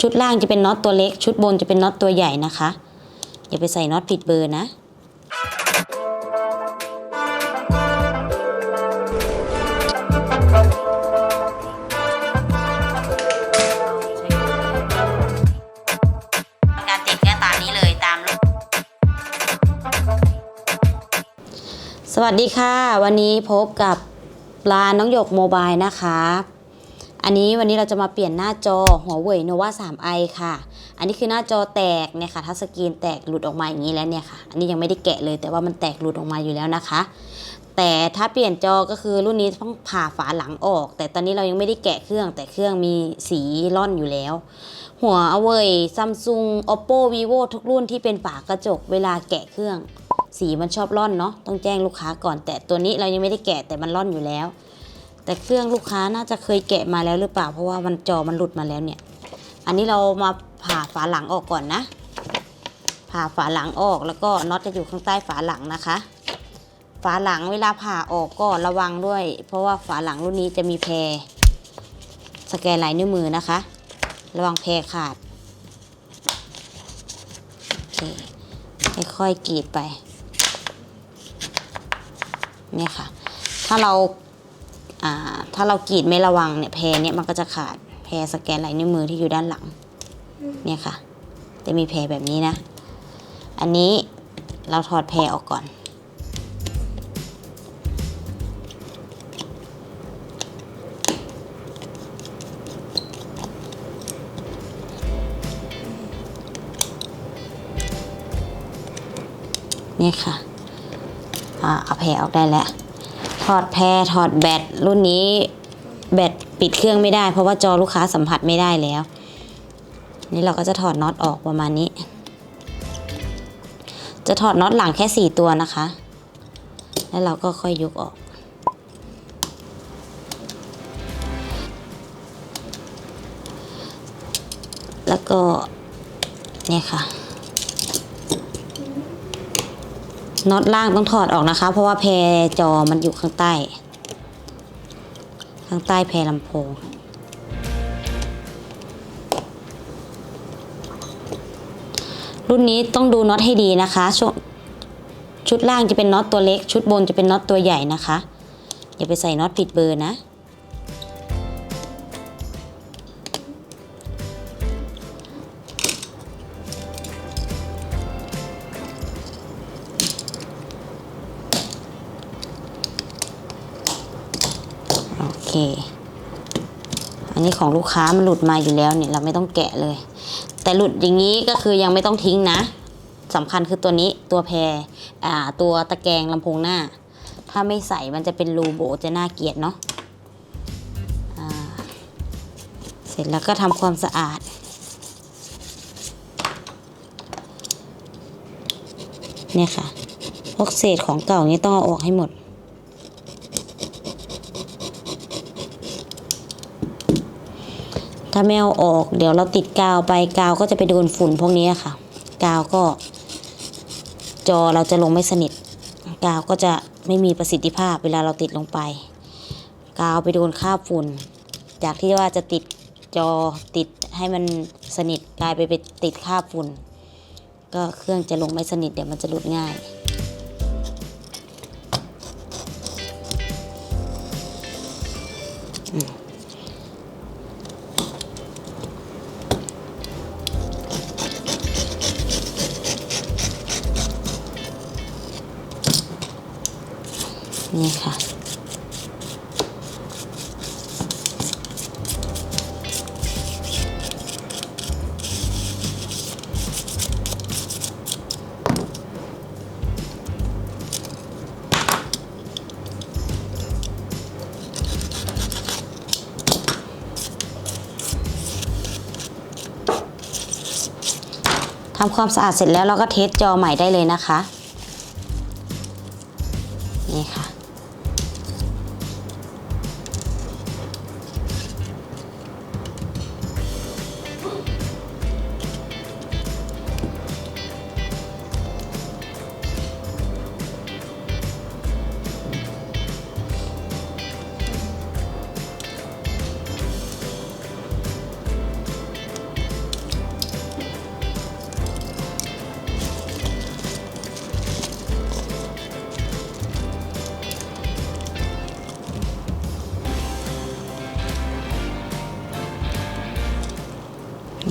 ชุดล่างจะเป็นน็อตตัวเล็ก ชุดบนจะเป็นน็อตตัวใหญ่นะคะ อย่าไปใส่น็อตผิดเบอร์นะการติดก็ตามนี้เลยตามรูปสวัสดีค่ะ วันนี้พบกับร้านน้องหยกโมบายนะคะ อันนี้วันนี้เราจะมาเปลี่ยนหน้าจอหัวเว่ยโนวา 3i ค่ะ อันนี้คือหน้าจอแตกเนี่ยค่ะทัชสกรีนแตกหลุดออกมาอย่างนี้แล้วเนี่ยค่ะ อันนี้ยังไม่ได้แกะเลย แต่ว่ามันแตกหลุดออกมาอยู่แล้วนะคะ แต่ถ้าเปลี่ยนจอก็คือรุ่นนี้ต้องผ่าฝาหลังออก แต่ตอนนี้เรายังไม่ได้แกะเครื่อง แต่เครื่องมีสีร่อนอยู่แล้ว หัวเอาเว่ยซัมซุง oppo vivo ทุกรุ่นที่เป็นฝากระจกเวลาแกะเครื่อง สีมันชอบร่อนเนาะต้องแจ้งลูกค้าก่อน แต่ตัวนี้เรายังไม่ได้แกะแต่มันร่อนอยู่แล้ว แต่เครื่องลูกค้าน่าจะเคยแกะมาแล้วหรือเปล่า เพราะว่ามันจอมันหลุดมาแล้วเนี่ย อันนี้เรามาผ่าฝาหลังออกก่อนนะ ผ่าฝาหลังออกแล้วก็น็อตจะอยู่ข้างใต้ฝาหลังนะคะ ฝาหลังเวลาผ่าออกก็ระวังด้วย เพราะว่าฝาหลังรุ่นนี้จะมีแพรสแกนลายนิ้วมือนะคะ ระวังแพรขาดโอเคค่อยๆกรีดไปเนี่ยค่ะ ถ้าเราอ่า ถ้าเรากรีดไม่ระวังเนี่ยแพรเนี่ยมันก็จะขาดแพรสแกนลายนิ้วมือที่อยู่ด้านหลังเนี่ยค่ะจะมีแพรแบบนี้นะ อันนี้เราถอดแพรออกก่อน นี่ค่ะ อ่าเอาแพรออกได้แล้วถ อดแพรถอดแบตรุ่นนี้แบตปิดเครื่องไม่ได้ เพราะว่าจอลูกค้าสัมผัสไม่ได้แล้ว นี่เราก็จะถอดน็อตออกประมาณนี้ จะถอดน็อตหลังแค่สี่ตัวนะคะ แล้วเราก็ค่อยยกออก แล้วก็เนี่ยค่ะ น็อตล่างต้องถอดออกนะคะ เพราะว่าแพรจอมันอยู่ข้างใต้ ข้างใต้แพรลำโพง รุ่นนี้ต้องดูน็อตให้ดีนะคะชวชุดล่างจะเป็นน็อตตัวเล็ก ชุดบนจะเป็นน็อตตัวใหญ่นะคะ อย่าไปใส่น็อตผิดเบอร์นะ เค อันนี้ของลูกค้ามันหลุดมาอยู่แล้วเนี่ยเราไม่ต้องแกะเลย แต่หลุดอย่างนี้ก็คือยังไม่ต้องทิ้งนะสำคัญคือตัวนี้ตัวแพรอ่าตัวตะแกรงลำโพงหน้า ถ้าไม่ใส่มันจะเป็นรูโบจะน่าเกลียดเนาะเสร็จแล้วก็ทำความสะอาด เนี่ยค่ะพวกเศษของเก่านี้ต้องเอาออกให้หมด ถ้าไม่เอาออกเดี๋ยวเราติดกาวไปกาวก็จะไปโดนฝุ่นพวกนี้ค่ะ กาวก็ จอเราจะลงไม่สนิท กาวก็จะไม่มีประสิทธิภาพเวลาเราติดลงไป กาวไปโดนคราฝุ่น จากที่ว่าจะติดจอติดให้มันสนิทกลายไปไปติดคราฝุ่น ก็เครื่องจะลงไม่สนิทเดี๋ยวมันจะหลุดง่าย นี่ค่ะ ทำความสะอาดเสร็จแล้วเราก็เทสจอใหม่ได้เลยนะคะ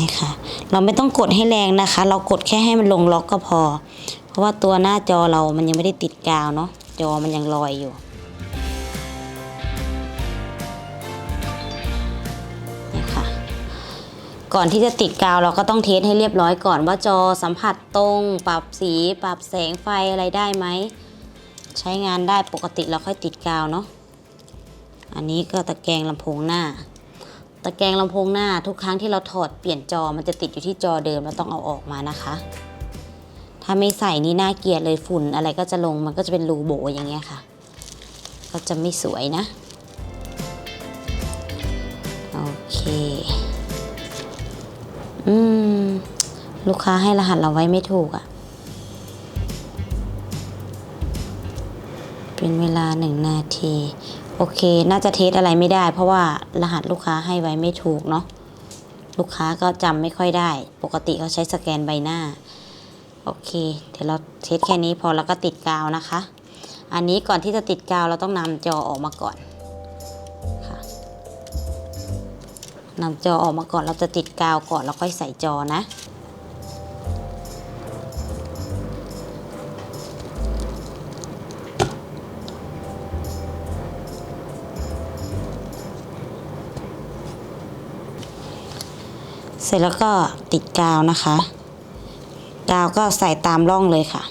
นี่ค่ะ เราไม่ต้องกดให้แรงนะคะ เรากดแค่ให้มันลงล็อกก็พอ เพราะว่าตัวหน้าจอเรามันยังไม่ได้ติดกาวเนาะจอมันยังลอยอยู่นี่ค่ะ ก่อนที่จะติดกาวเราก็ต้องเทสให้เรียบร้อยก่อนว่าจอสัมผัสตรง ปรับสี ปรับแสงไฟอะไรได้ไหม ใช้งานได้ปกติเราค่อยติดกาวเนาะอันนี้ก็ตะแกรงลำโพงหน้า ตะแกรงลำโพงหน้าทุกครั้งที่เราถอดเปลี่ยนจอมันจะติดอยู่ที่จอเดิมเราต้องเอาออกมานะคะ ถ้าไม่ใส่นี่น่าเกลียดเลยฝุ่นอะไรก็จะลงมันก็จะเป็นรูโบอย่างเงี้ยค่ะ ก็จะไม่สวยนะ โอเค อืม ลูกค้าให้รหัสเราไว้ไม่ถูกอะ่ะ เป็นเวลาหนึ่งนาที โอเค น่าจะเทสอะไรไม่ได้ เพราะว่ารหัสลูกค้าให้ไว้ไม่ถูกเนาะ ลูกค้าก็จำไม่ค่อยได้ ปกติเขาใช้สแกนใบหน้า โอเค เดี๋ยวเราเทสแค่นี้พอแล้วก็ติดกาวนะคะ อันนี้ก่อนที่จะติดกาวเราต้องนำจอออกมาก่อนค่ะนำจอออกมาก่อนเราจะติดกาวก่อนแล้วค่อยใส่จอนะ เสร็จแล้วก็ติดกาวนะคะ กาวก็ใส่ตามร่องเลยค่ะ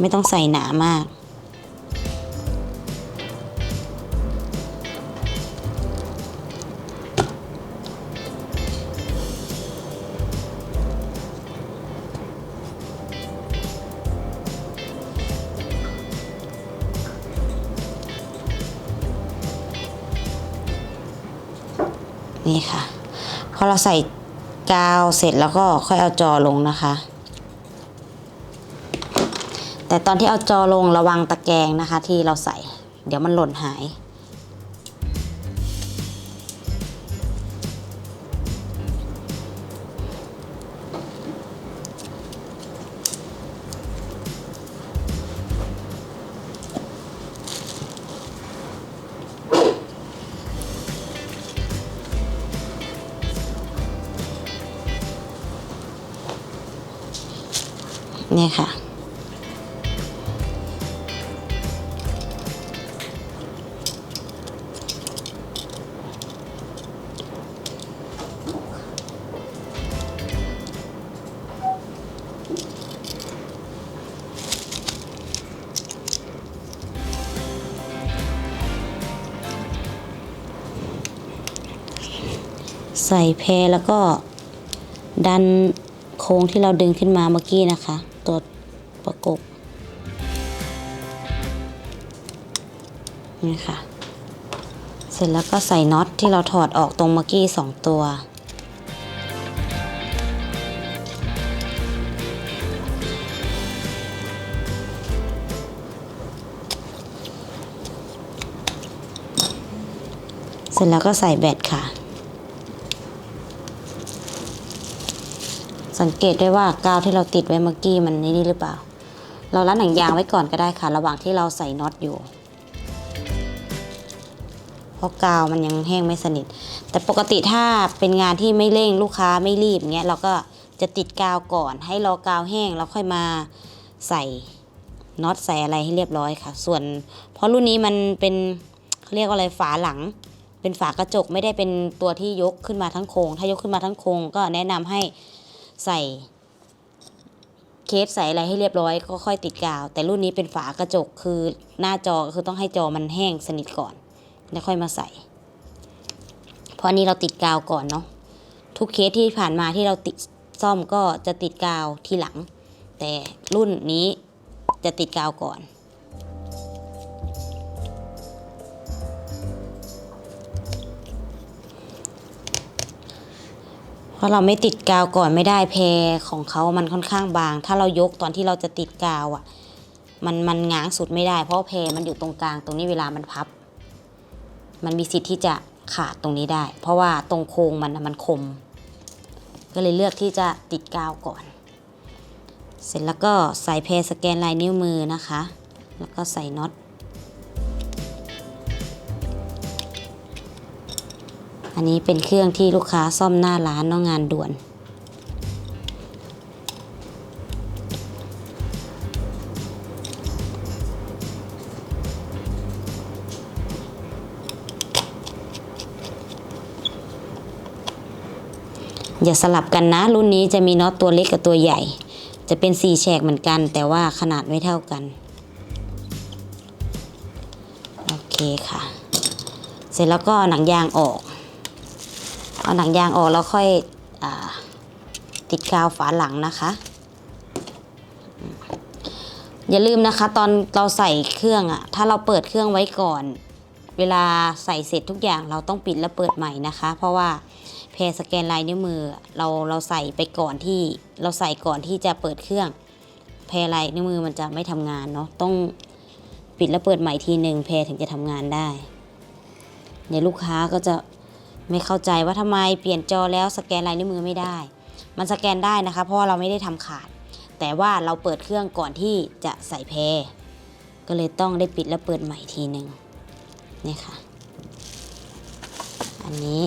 ไม่ต้องใส่หนามาก นี่ค่ะ พอเราใส่กาวเสร็จแล้วก็ค่อยเอาจอลงนะคะ แต่ตอนที่เอาจอลงระวังตะแกรงนะคะ ที่เราใส่ เดี๋ยวมันหล่นหาย นี่ยค่ะ ใส่แพรแล้วก็ดันโค้งที่เราดึงขึ้นมาเมื่อกี้นะคะ นี่ค่ะ เสร็จแล้วก็ใส่น็อตที่เราถอดออกตรงเมื่อกี้สองตัว เสร็จแล้วก็ใส่แบตค่ะ สังเกตได้ว่ากาวที่เราติดไว้เมื่อกี้มันนี่หรือเปล่า เราลัดหนังยางไว้ก่อนก็ได้ค่ะ ระหว่างที่เราใส่น็อตอยู่ ราะกาวมันยังแห้งไม่สนิท แต่ปกติถ้าเป็นงานที่ไม่เร่งลูกค้าไม่รีบเงี้ยเราก็จะติดกาวก่อน ให้รอกาวแห้งแล้วค่อยมาใส่น็อตใส่อะไรให้เรียบร้อยค่ะ ส่วนเพราะรุ่นนี้มันเป็นเขาเรียกว่าอะไรฝาหลัง เป็นฝากระจกไม่ได้เป็นตัวที่ยกขึ้นมาทั้งโครง ถ้ายกขึ้นมาทั้งโครงก็แนะนำให้ใส่เคสใส่อะไรให้เรียบร้อยก็ค่อยติดกาว แต่รุ่นนี้เป็นฝากระจกคือหน้าจอคือต้องให้จอมันแห้งสนิทก่อน แล้วค่อยมาใส่ เพราะอันนี้เราติดกาวก่อนเนาะทุกเคสที่ผ่านมาที่เราติดซ่อมก็จะติดกาวทีหลัง แต่รุ่นนี้จะติดกาวก่อน เพราะเราไม่ติดกาวก่อนไม่ได้แพรของเขามันค่อนข้างบาง ถ้าเรายกตอนที่เราจะติดกาวอะ่ะ มันมันง้างสุดไม่ได้เพราะแพรมันอยู่ตรงกลางตรงนี้เวลามันพับ มันมีสิทธิ์ที่จะขาดตรงนี้ได้ เพราะว่าตรงโค้งมันน่ะมันคม ก็เลยเลือกที่จะติดกาวก่อน เสร็จแล้วก็ใส่เพสแกนลายนิ้วมือนะคะ แล้วก็ใส่น็อตอันนี้เป็นเครื่องที่ลูกค้าซ่อมหน้าร้านเน้องงานด่วน อย่าสลับกันนะ รุ่นนี้จะมีน็อตตัวเล็กกับตัวใหญ่ จะเป็นสี่แฉกเหมือนกัน แต่ว่าขนาดไม่เท่ากัน โอเคค่ะ เสร็จแล้วก็หนังยางออก เอาหนังยางออกแล้วค่อยอติดกาวฝาหลังนะคะอย่าลืมนะคะตอนเราใส่เครื่องอะถ้าเราเปิดเครื่องไว้ก่อน เวลาใส่เสร็จทุกอย่างเราต้องปิดแล้วเปิดใหม่นะคะ เพราะว่า แพรสแกนลายนิ้วมือเราเราใส่ไปก่อนที่เราใส่ก่อนที่จะเปิดเครื่อง แพรลายนิ้วมือมันจะไม่ทำงานเนาะต้องปิดแล้วเปิดใหม่ทีหนึ่งแพรถึงจะทำงานได้เดี๋ยวลูกค้าก็จะไม่เข้าใจว่าทำไมเปลี่ยนจอแล้วสแกนลายนิ้วมือไม่ได้ มันสแกนได้นะคะ เพราะเราไม่ได้ทำขาด แต่ว่าเราเปิดเครื่องก่อนที่จะใส่แพรก็เลยต้องได้ปิดแล้วเปิดใหม่ทีหนึ่งนี่ค่ะ อันนี้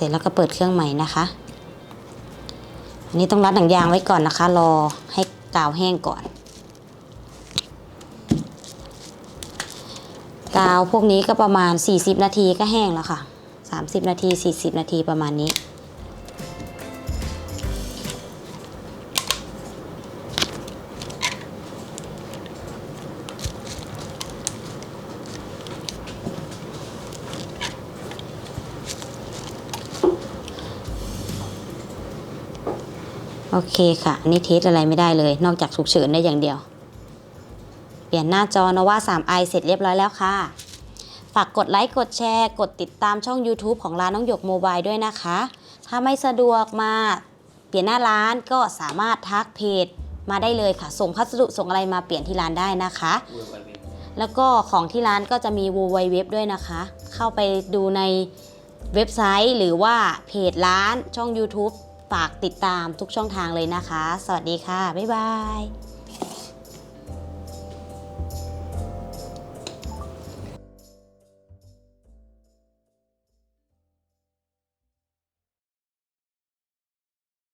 ร็จแล้วก็เปิดเครื่องใหม่นะคะ อันนี้ต้องรัดหนังยางไว้ก่อนนะคะ รอให้กาวแห้งก่อน กาวพวกนี้ก็ประมาณ 40 นาทีก็แห้งแล้วค่ะ 30 นาที 40 นาทีประมาณนี้ โอเคค่ะอันนี้เทสอะไรไม่ได้เลย นอกจากฉุกเฉินได้อย่างเดียว เปลี่ยนหน้าจอ nova 3i เสร็จเรียบร้อยแล้วค่ะ ฝากกดไลค์ กดแชร์ กดติดตามช่อง YouTube ของร้านน้องหยกโมบายด้วยนะคะ ถ้าไม่สะดวกมาเปลี่ยนหน้าร้านก็สามารถทักเพจมาได้เลยค่ะ ส่งพัสดุส่งอะไรมาเปลี่ยนที่ร้านได้นะคะ แล้วก็ของที่ร้านก็จะมี w w w ด้วยนะคะ เข้าไปดูในเว็บไซต์หรือว่าเพจร้านช่อง YouTube ฝากติดตามทุกช่องทางเลยนะคะ สวัสดีค่ะ บ๊ายบาย